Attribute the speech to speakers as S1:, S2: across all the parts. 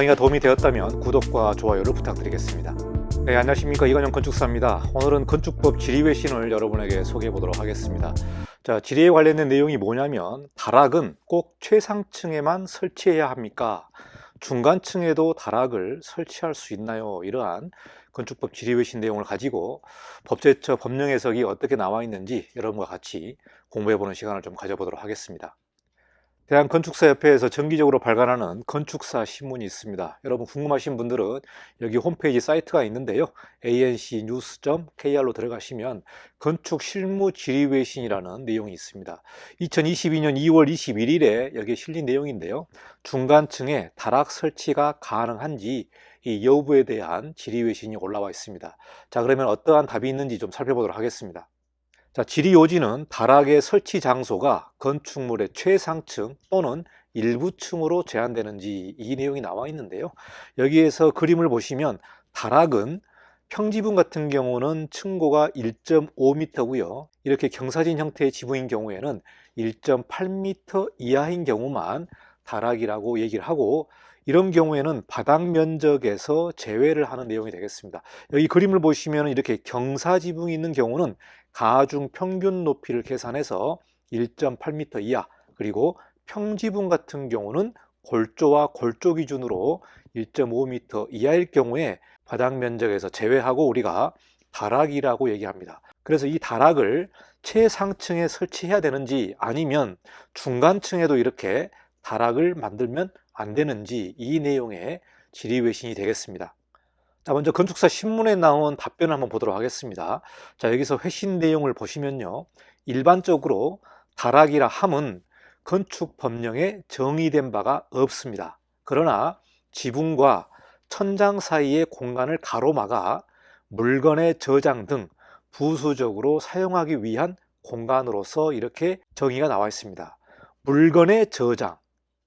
S1: 강의가 도움이 되었다면 구독과 좋아요를 부탁드리겠습니다. 네, 안녕하십니까. 이건영 건축사입니다. 오늘은 건축법 지리외신을 여러분에게 소개해 보도록 하겠습니다. 자, 지리에 관련된 내용이 뭐냐면 다락은 꼭 최상층에만 설치해야 합니까? 중간층에도 다락을 설치할 수 있나요? 이러한 건축법 지리외신 내용을 가지고 법제처 법령 해석이 어떻게 나와 있는지 여러분과 같이 공부해 보는 시간을 좀 가져보도록 하겠습니다. 대한건축사협회에서 정기적으로 발간하는 건축사 신문이 있습니다. 여러분 궁금하신 분들은 여기 홈페이지 사이트가 있는데요. ancnews.kr로 들어가시면 건축 실무 지리외신이라는 내용이 있습니다. 2022년 2월 21일에 여기에 실린 내용인데요. 중간층에 다락 설치가 가능한지 이 여부에 대한 지리외신이 올라와 있습니다. 자, 그러면 어떠한 답이 있는지 좀 살펴보도록 하겠습니다. 자, 지리 요지는 다락의 설치 장소가 건축물의 최상층 또는 일부층으로 제한되는지 이 내용이 나와 있는데요. 여기에서 그림을 보시면 다락은 평지분 같은 경우는 층고가 1.5m고요. 이렇게 경사진 형태의 지붕인 경우에는 1.8m 이하인 경우만 다락이라고 얘기를 하고 이런 경우에는 바닥 면적에서 제외를 하는 내용이 되겠습니다. 여기 그림을 보시면 이렇게 경사지붕이 있는 경우는 가중 평균 높이를 계산해서 1.8m 이하 그리고 평지붕 같은 경우는 골조와 골조 기준으로 1.5m 이하일 경우에 바닥 면적에서 제외하고 우리가 다락이라고 얘기합니다. 그래서 이 다락을 최상층에 설치해야 되는지 아니면 중간층에도 이렇게 다락을 만들면 안 되는지 이 내용의 지리외신이 되겠습니다. 자, 먼저 건축사 신문에 나온 답변을 한번 보도록 하겠습니다. 자, 여기서 회신 내용을 보시면요. 일반적으로 다락이라 함은 건축 법령에 정의된 바가 없습니다. 그러나 지붕과 천장 사이의 공간을 가로막아 물건의 저장 등 부수적으로 사용하기 위한 공간으로서 이렇게 정의가 나와 있습니다. 물건의 저장,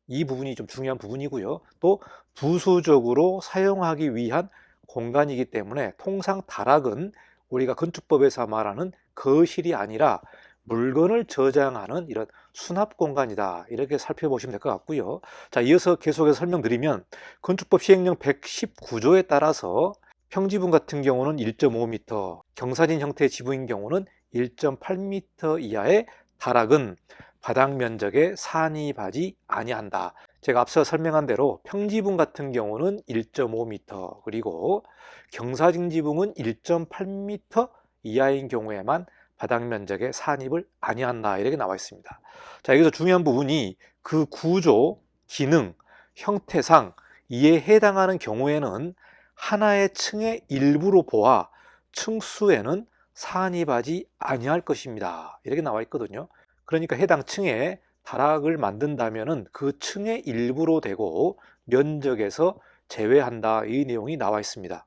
S1: 이 부분이 좀 중요한 부분이고요. 또 부수적으로 사용하기 위한 공간이기 때문에 통상 다락은 우리가 건축법에서 말하는 거실이 아니라 물건을 저장하는 이런 수납 공간이다. 이렇게 살펴보시면 될 것 같고요. 자, 이어서 계속해서 설명드리면 건축법 시행령 119조에 따라서 평지분 같은 경우는 1.5m, 경사진 형태의 지붕인 경우는 1.8m 이하의 다락은 바닥 면적에 산입하지 아니한다. 제가 앞서 설명한 대로 평지붕 같은 경우는 1.5m 그리고 경사진 지붕은 1.8m 이하인 경우에만 바닥 면적에 산입을 아니한다 이렇게 나와 있습니다. 자 여기서 중요한 부분이 그 구조, 기능, 형태상 이에 해당하는 경우에는 하나의 층의 일부로 보아 층수에는 산입하지 아니할 것입니다. 이렇게 나와 있거든요. 그러니까 해당 층에 다락을 만든다면은 그 층의 일부로 되고 면적에서 제외한다 이 내용이 나와 있습니다.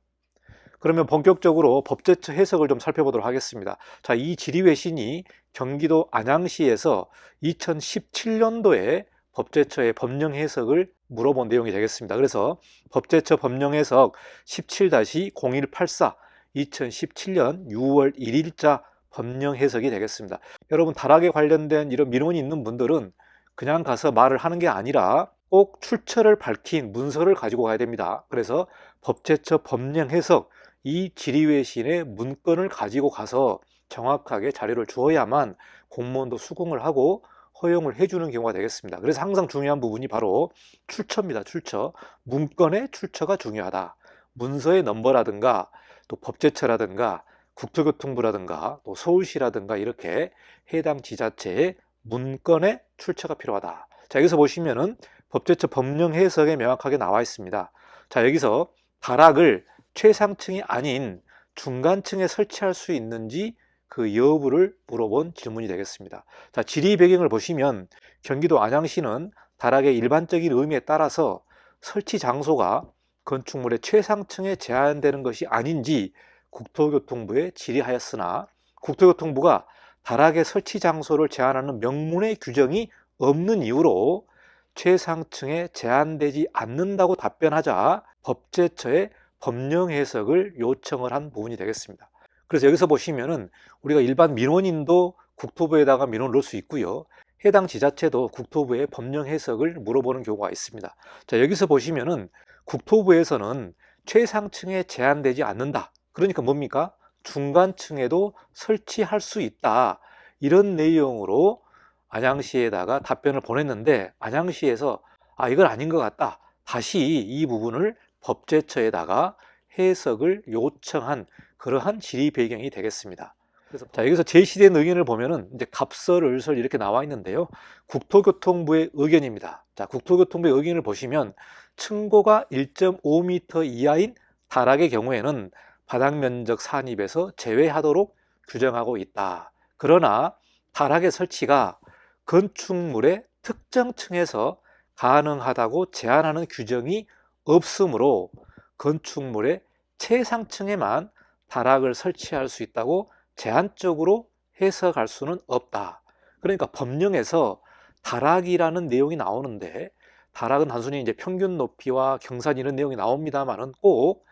S1: 그러면 본격적으로 법제처 해석을 좀 살펴보도록 하겠습니다. 자, 이 지리외신이 경기도 안양시에서 2017년도에 법제처의 법령 해석을 물어본 내용이 되겠습니다. 그래서 법제처 법령 해석 17-0184 2017년 6월 1일자 법령 해석이 되겠습니다. 여러분 다락에 관련된 이런 민원이 있는 분들은 그냥 가서 말을 하는 게 아니라 꼭 출처를 밝힌 문서를 가지고 가야 됩니다. 그래서 법제처 법령 해석 이 지리외신의 문건을 가지고 가서 정확하게 자료를 주어야만 공무원도 수긍을 하고 허용을 해주는 경우가 되겠습니다. 그래서 항상 중요한 부분이 바로 출처입니다. 출처. 문건의 출처가 중요하다. 문서의 넘버라든가 또 법제처라든가 국토교통부라든가 또 서울시라든가 이렇게 해당 지자체의 문건의 출처가 필요하다. 자, 여기서 보시면은 법제처 법령 해석에 명확하게 나와 있습니다. 자, 여기서 다락을 최상층이 아닌 중간층에 설치할 수 있는지 그 여부를 물어본 질문이 되겠습니다. 자, 지리 배경을 보시면 경기도 안양시는 다락의 일반적인 의미에 따라서 설치 장소가 건축물의 최상층에 제한되는 것이 아닌지 국토교통부에 질의하였으나 국토교통부가 다락의 설치 장소를 제한하는 명문의 규정이 없는 이유로 최상층에 제한되지 않는다고 답변하자 법제처에 법령 해석을 요청을 한 부분이 되겠습니다. 그래서 여기서 보시면은 우리가 일반 민원인도 국토부에다가 민원을 넣을 수 있고요. 해당 지자체도 국토부에 법령 해석을 물어보는 경우가 있습니다. 자, 여기서 보시면은 국토부에서는 최상층에 제한되지 않는다. 그러니까 뭡니까? 중간층에도 설치할 수 있다. 이런 내용으로 안양시에다가 답변을 보냈는데 안양시에서 아 이건 아닌 것 같다. 다시 이 부분을 법제처에다가 해석을 요청한 그러한 질의 배경이 되겠습니다. 그래서 자 여기서 제시된 의견을 보면은 이제 갑설을설 이렇게 나와 있는데요. 국토교통부의 의견입니다. 자 국토교통부의 의견을 보시면 층고가 1.5m 이하인 다락의 경우에는 바닥 면적 산입에서 제외하도록 규정하고 있다. 그러나 다락의 설치가 건축물의 특정 층에서 가능하다고 제한하는 규정이 없으므로 건축물의 최상층에만 다락을 설치할 수 있다고 제한적으로 해석할 수는 없다. 그러니까 법령에서 다락이라는 내용이 나오는데 다락은 단순히 이제 평균 높이와 경산 이런 내용이 나옵니다만은 꼭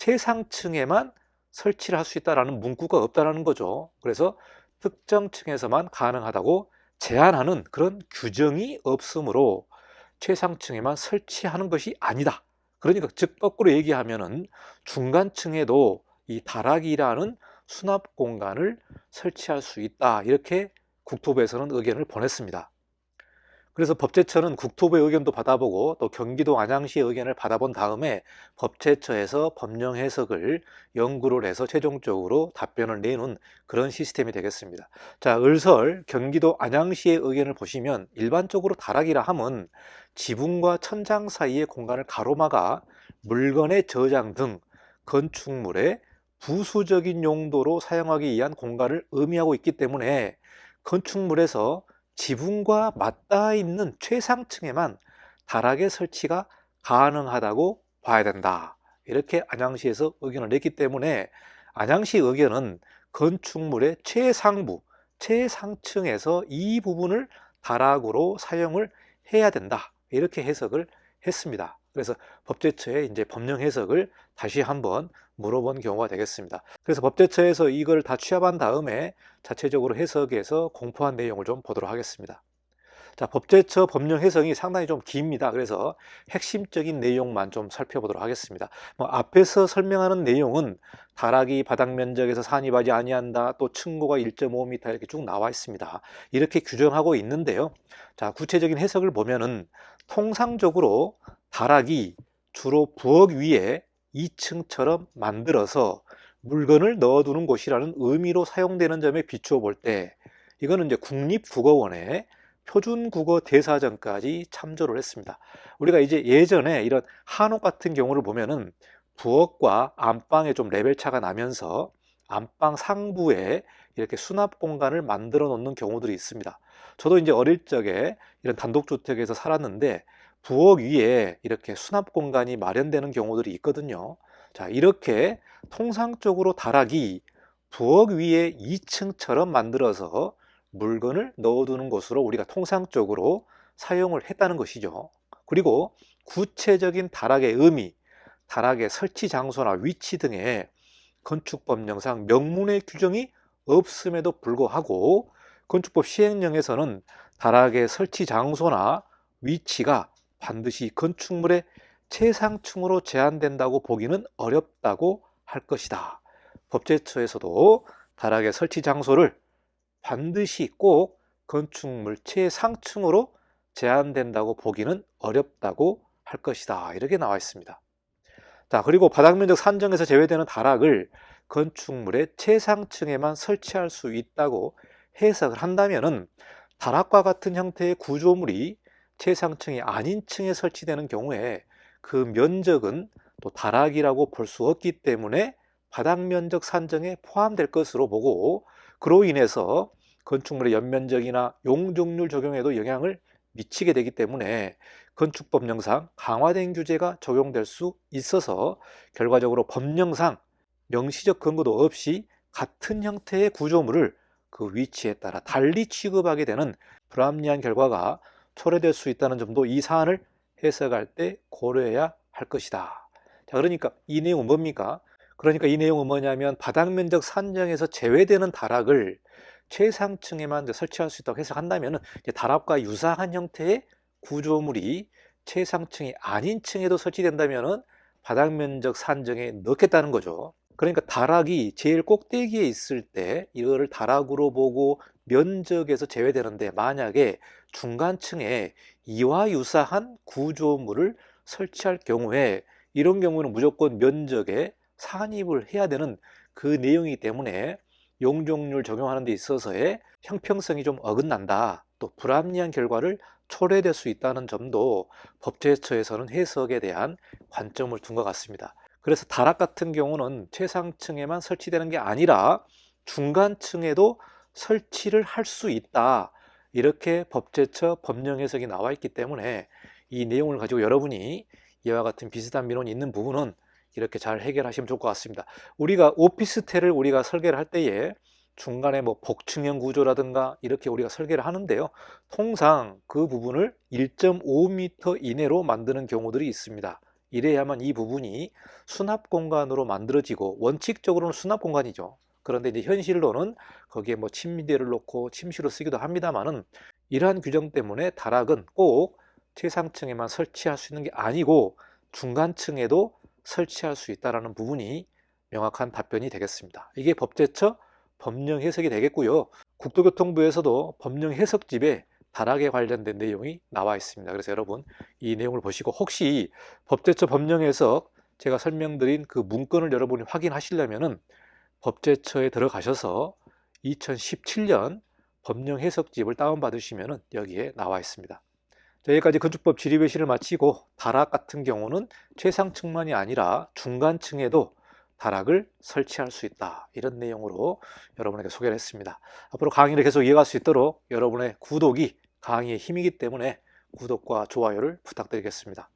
S1: 최상층에만 설치를 할 수 있다라는 문구가 없다라는 거죠. 그래서 특정 층에서만 가능하다고 제한하는 그런 규정이 없으므로 최상층에만 설치하는 것이 아니다. 그러니까 즉 거꾸로 얘기하면은 중간층에도 이 다락이라는 수납 공간을 설치할 수 있다. 이렇게 국토부에서는 의견을 보냈습니다. 그래서 법제처는 국토부의 의견도 받아보고 또 경기도 안양시의 의견을 받아본 다음에 법제처에서 법령 해석을 연구를 해서 최종적으로 답변을 내는 그런 시스템이 되겠습니다. 자, 을설 경기도 안양시의 의견을 보시면 일반적으로 다락이라 함은 지붕과 천장 사이의 공간을 가로막아 물건의 저장 등 건축물의 부수적인 용도로 사용하기 위한 공간을 의미하고 있기 때문에 건축물에서 지붕과 맞닿아 있는 최상층에만 다락의 설치가 가능하다고 봐야 된다. 이렇게 안양시에서 의견을 냈기 때문에 안양시 의견은 건축물의 최상부, 최상층에서 이 부분을 다락으로 사용을 해야 된다. 이렇게 해석을 했습니다. 그래서 법제처에 이제 법령 해석을 다시 한번 물어본 경우가 되겠습니다. 그래서 법제처에서 이걸 다 취합한 다음에 자체적으로 해석해서 공포한 내용을 좀 보도록 하겠습니다. 자, 법제처 법령 해석이 상당히 좀 깁니다. 그래서 핵심적인 내용만 좀 살펴보도록 하겠습니다. 뭐 앞에서 설명하는 내용은 다락이 바닥 면적에서 산입하지 아니한다. 또 층고가 1.5m 이렇게 쭉 나와 있습니다. 이렇게 규정하고 있는데요. 자, 구체적인 해석을 보면은 통상적으로 다락이 주로 부엌 위에 2층처럼 만들어서 물건을 넣어두는 곳이라는 의미로 사용되는 점에 비추어 볼 때 이거는 이제 국립국어원의 표준국어 대사전까지 참조를 했습니다. 우리가 이제 예전에 이런 한옥 같은 경우를 보면은 부엌과 안방에 좀 레벨 차가 나면서 안방 상부에 이렇게 수납 공간을 만들어 놓는 경우들이 있습니다. 저도 이제 어릴 적에 이런 단독주택에서 살았는데 부엌 위에 이렇게 수납 공간이 마련되는 경우들이 있거든요. 자, 이렇게 통상적으로 다락이 부엌 위에 2층처럼 만들어서 물건을 넣어두는 곳으로 우리가 통상적으로 사용을 했다는 것이죠. 그리고 구체적인 다락의 의미, 다락의 설치 장소나 위치 등의 건축법령상 명문의 규정이 없음에도 불구하고 건축법 시행령에서는 다락의 설치 장소나 위치가 반드시 건축물의 최상층으로 제한된다고 보기는 어렵다고 할 것이다. 법제처에서도 다락의 설치 장소를 반드시 꼭 건축물 최상층으로 제한된다고 보기는 어렵다고 할 것이다. 이렇게 나와 있습니다. 자, 그리고 바닥 면적 산정에서 제외되는 다락을 건축물의 최상층에만 설치할 수 있다고 해석을 한다면은 다락과 같은 형태의 구조물이 최상층이 아닌 층에 설치되는 경우에 그 면적은 또 다락이라고 볼 수 없기 때문에 바닥 면적 산정에 포함될 것으로 보고 그로 인해서 건축물의 연면적이나 용적률 적용에도 영향을 미치게 되기 때문에 건축법령상 강화된 규제가 적용될 수 있어서 결과적으로 법령상 명시적 근거도 없이 같은 형태의 구조물을 그 위치에 따라 달리 취급하게 되는 불합리한 결과가 초래될 수 있다는 점도 이 사안을 해석할 때 고려해야 할 것이다. 자, 그러니까 이 내용은 뭡니까? 그러니까 이 내용은 뭐냐면 바닥 면적 산정에서 제외되는 다락을 최상층에만 설치할 수 있다고 해석한다면 다락과 유사한 형태의 구조물이 최상층이 아닌 층에도 설치된다면은 바닥 면적 산정에 넣겠다는 거죠. 그러니까 다락이 제일 꼭대기에 있을 때 이거를 다락으로 보고 면적에서 제외되는데 만약에 중간층에 이와 유사한 구조물을 설치할 경우에 이런 경우는 무조건 면적에 산입을 해야 되는 그 내용이기 때문에 용적률 적용하는 데 있어서의 형평성이 좀 어긋난다. 또 불합리한 결과를 초래될 수 있다는 점도 법제처에서는 해석에 대한 관점을 둔 것 같습니다. 그래서 다락 같은 경우는 최상층에만 설치되는 게 아니라 중간층에도 설치를 할 수 있다. 이렇게 법제처 법령 해석이 나와 있기 때문에 이 내용을 가지고 여러분이 이와 같은 비슷한 민원이 있는 부분은 이렇게 잘 해결하시면 좋을 것 같습니다. 우리가 오피스텔을 우리가 설계를 할 때에 중간에 뭐 복층형 구조라든가 이렇게 우리가 설계를 하는데요. 통상 그 부분을 1.5m 이내로 만드는 경우들이 있습니다. 이래야만 이 부분이 수납 공간으로 만들어지고 원칙적으로는 수납 공간이죠. 그런데 이제 현실로는 거기에 뭐 침대를 놓고 침실로 쓰기도 합니다만은 이러한 규정 때문에 다락은 꼭 최상층에만 설치할 수 있는 게 아니고 중간층에도 설치할 수 있다라는 부분이 명확한 답변이 되겠습니다. 이게 법제처 법령 해석이 되겠고요. 국토교통부에서도 법령 해석집에 다락에 관련된 내용이 나와 있습니다. 그래서 여러분 이 내용을 보시고 혹시 법제처 법령 해석 제가 설명드린 그 문건을 여러분이 확인하시려면은 법제처에 들어가셔서 2017년 법령 해석집을 다운받으시면은 여기에 나와 있습니다. 자, 여기까지 건축법 지리배시를 마치고 다락 같은 경우는 최상층만이 아니라 중간층에도 다락을 설치할 수 있다. 이런 내용으로 여러분에게 소개를 했습니다. 앞으로 강의를 계속 이어갈 수 있도록 여러분의 구독이 강의의 힘이기 때문에 구독과 좋아요를 부탁드리겠습니다.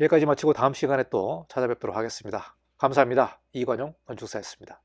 S1: 여기까지 마치고 다음 시간에 또 찾아뵙도록 하겠습니다. 감사합니다. 이관용 건축사였습니다.